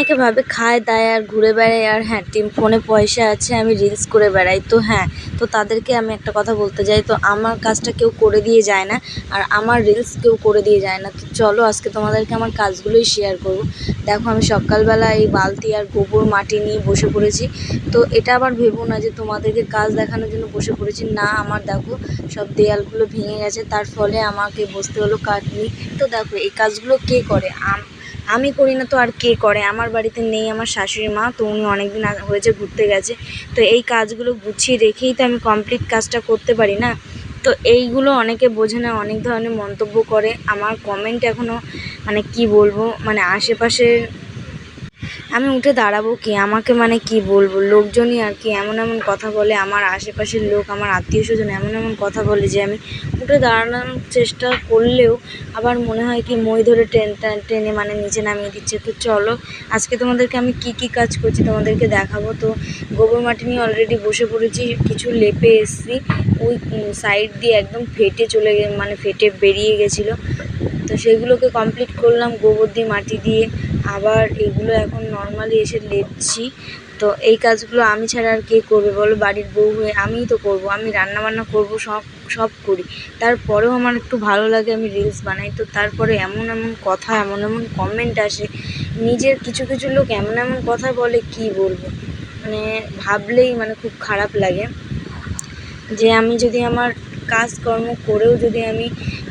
অনেকে ভাবে খায়, দায় আর ঘুরে বেড়ায় আর হ্যাঁ টিম ফোনে পয়সা আছে, আমি রিলস করে বেড়াই। তো হ্যাঁ তো তাদেরকে আমি একটা কথা বলতে চাই তো আমার কাজটা কেউ করে দিয়ে যায় না আর আমার রিলস কেউ করে দিয়ে যায় না। তো চলো আজকে তোমাদেরকে আমার কাজগুলোই শেয়ার করব। দেখো আমি সকালবেলা এই বালতি আর গোবর মাটি নিয়ে বসে পড়েছি। তো এটা আবার ভেবো না যে তোমাদেরকে কাজ দেখানোর জন্য বসে পড়েছি। না, আমার দেখো সব দেয়ালগুলো ভেঙে গেছে, তার ফলে আমাকে বসতে হলো কাঠ নিয়ে। তো দেখো এই কাজগুলো কে করে? আম করি না তো আর কে করে? আমার বাড়িতে নেই, আমার শাশুড়ি মা, তো উনি অনেক দিন হয়েছে ঘুরতে গেছে। তো এই কাজগুলো গুছিয়ে রেখেই তো আমি কমপ্লিট কাজটা করতে পারি না? তো এইগুলো অনেকে বোঝে না, অনেক ধরনের মন্তব্য করে। আমার কমেন্ট এখনও মানে কি বলব মানে আশেপাশের আমি উঠে দাঁড়াবো কি? আমাকে মানে কি বলব? লোকজনই আর কি এমন এমন কথা বলে, আমার আশেপাশের লোক, আমার আত্মীয় স্বজন এমন এমন কথা বলে যে আমি উঠে দাঁড়ানোর চেষ্টা করলেও আবার মনে হয় কি মই ধরে ট্রেনটা ট্রেনে মানে নিচে নামিয়ে দিচ্ছে। তো চলো, আজকে তোমাদেরকে আমি কি কি কাজ করছি তোমাদেরকে দেখাবো। তো গোবর মাটি নিয়ে অলরেডি বসে পড়েছি, কিছু লেপে এসছি। ওই সাইড দিয়ে একদম ফেটে চলে গে মানে ফেটে বেরিয়ে গেছিল। তো সেগুলোকে কমপ্লিট করলাম গোবর দিয়ে মাটি দিয়ে। আবার এগুলো এখন নর্মালি এসে লেপছি। তো এই কাজগুলো আমি ছাড়া আর কে করবে বলো? বাড়ির বউ হয়ে আমিই তো করব। আমি রান্না বান্না করব, সব সব করি। তারপরেও আমার একটু ভালো লাগে আমি রিলস বানাই। তো তারপরে এমন এমন কথা, এমন এমন কমেন্ট আসে। নিজের কিছু কিছু লোক এমন এমন কথা বলে কি বলব? মানে ভাবলেই মানে খুব খারাপ লাগে। যে আমি যদি আমার কাজকর্ম করেও যদি আমি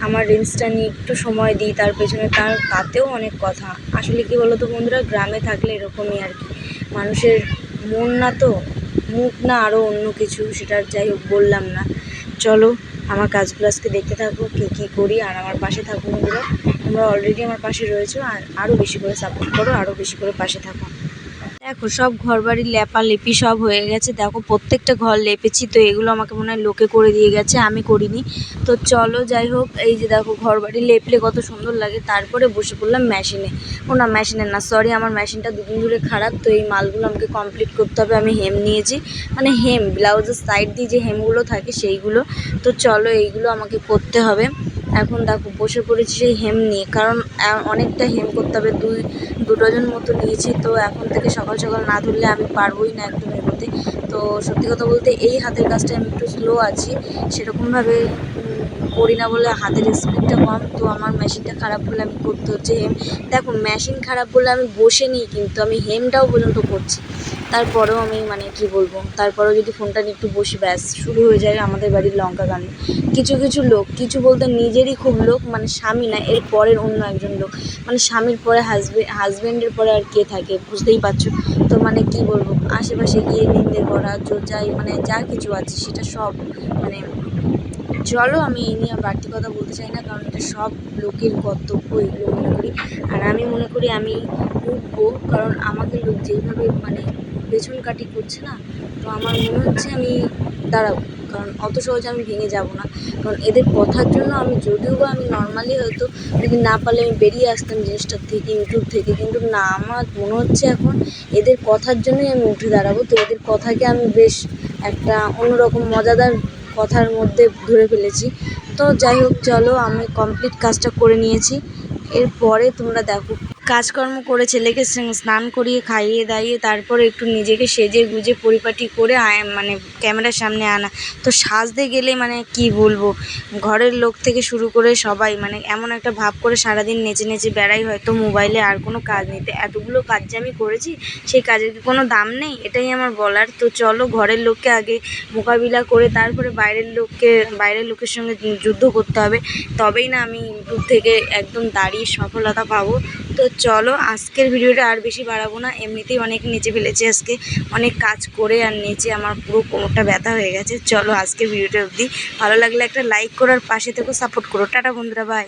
আমার রিলসটা নিয়ে একটু সময় দিই, তার পেছনে তার তাতেও অনেক কথা। আসলে কী বলো তো বন্ধুরা, গ্রামে থাকলে এরকমই আর কি। মানুষের মন না তো, মুখ না আরও অন্য কিছু সেটা যাই হোক বললাম না। চলো, আমার কাজগুলো আজকে দেখতে থাকো, কী কী করি, আর আমার পাশে থাকো বন্ধুরা। তোমরা অলরেডি আমার পাশে রয়েছো, আর আরও বেশি করে সাপোর্ট করো আরও বেশি করে পাশে থাকো। দেখো, সব ঘর বাড়ি লেপালেপি সব হয়ে গেছে। দেখো, প্রত্যেকটা ঘর লেপেছি তো এগুলো আমাকে মনে হয় লোকে করে দিয়ে গেছে, আমি করিনি। তো চলো, যাই হোক, এই যে দেখো ঘর বাড়ি লেপলে কত সুন্দর লাগে। তারপরে বসে পড়লাম মেশিনে ও না মেশিনে না সরি আমার মেশিনটা দুদিন ধরে খারাপ, তো এই মালগুলো আমাকে কমপ্লিট করতে হবে। আমি হেম নিয়েছি। মানে হেম ব্লাউজের সাইড দিয়ে যে হেমগুলো থাকে সেইগুলো। তো চলো, এইগুলো আমাকে করতে হবে। এখন দেখো, বসে পড়েছি সেই হেম নিয়ে। কারণ অনেকটা হেম করতে হবে। দুই, দু ডজন মতো নিয়েছি। তো এখন থেকে সকাল সকাল না ধরলে আমি পারবোই না একদম এগোতে। তো সত্যি কথা বলতে, এই হাতের কাজটা আমি একটু স্লো আছি। সেরকমভাবে করি না বলে হাতের স্পিডটা কম। তো আমার মেশিনটা খারাপ বলে আমি করতে হচ্ছে হেম। দেখো মেশিন খারাপ বলে আমি বসে নিই, কিন্তু আমি হেমটাও পর্যন্ত করছি। তারপরেও আমি মানে কি বলব, তারপরেও যদি ফোনটা নিয়ে একটু বসি, ব্যাস, শুরু হয়ে যায় আমাদের বাড়ির লঙ্কা গান। কিছু কিছু লোক, কিছু বলতে নিজেরই খুব লোক মানে স্বামী না, এর পরের অন্য একজন লোক। মানে স্বামীর পরে হাজবেন্ড হাজবেন্ডের পরে আর কে থাকে, বুঝতেই পারছ? তো মানে কি বলব, আশেপাশে গিয়ে নিন্দে করা যাই মানে যা কিছু আছে, সেটা সব মানে চলো, আমি এই নিয়ে বাড়তি কথা বলতে চাই না, কারণ এটা সব লোকের কর্তব্য, এগুলো মনে করি। আর আমি মনে করি আমি উঠবো, কারণ আমাকে লোক যেইভাবে মানে পেছন কাটি করছে না, তো আমার মনে হচ্ছে আমি দাঁড়াবো, কারণ অত সহজে আমি ভেঙে যাব না। কারণ এদের কথার জন্য আমি যদিও বা আমি নর্মালি হয়তো যদি না পারলে আমি বেরিয়ে আসতাম জিনিসটার থেকে ইউটিউব থেকে, কিন্তু না, আমার মনে হচ্ছে এখন এদের কথার জন্যই আমি উঠে দাঁড়াবো। তো এদের কথাকে আমি বেশ একটা অন্যরকম মজাদার কথার মধ্যে ধরে ফেলেছি। তো যাই হোক, চলো, আমি কমপ্লিট কাজটা করে নিয়েছি। এরপরে তোমরা দেখো কাজকর্ম করে ছেলেকে স্নান করিয়ে খাইয়ে দাইয়ে তারপরে একটু নিজেকে সেজে গুজে পরিপাটি করে মানে ক্যামেরার সামনে আনা। তো সাজতে গেলে মানে কি বলব? ঘরের লোক থেকে শুরু করে সবাই মানে এমন একটা ভাব করে সারাদিন নেচে নেচে বেড়াই, হয়তো মোবাইলে আর কোনো কাজ নেই। তো এতগুলো কাজ যে আমি করেছি, সেই কাজের কি কোনো দাম নেই? এটাই আমার বলার। তো চলো ঘরের লোককে আগে মোকাবিলা করে তারপরে বাইরের লোককে, বাইরের লোকের সঙ্গে যুদ্ধ করতে হবে। তবেই না আমি ইউটিউব থেকে একদম দাঁড়িয়ে সফলতা পাবো। তো চলো, আজকের ভিডিওটা আর বেশি বাড়াবো না। এমনিতেই অনেক নেচে ফেলেছি আজকে। অনেক কাজ করে আর নেচে আমার পুরো কোমরটা ব্যথা হয়ে গেছে। চলো, আজকের ভিডিওটা অবধি। ভালো লাগলে একটা লাইক করার পাশে থেকেও সাপোর্ট করো। টাটা বন্ধুরা বাই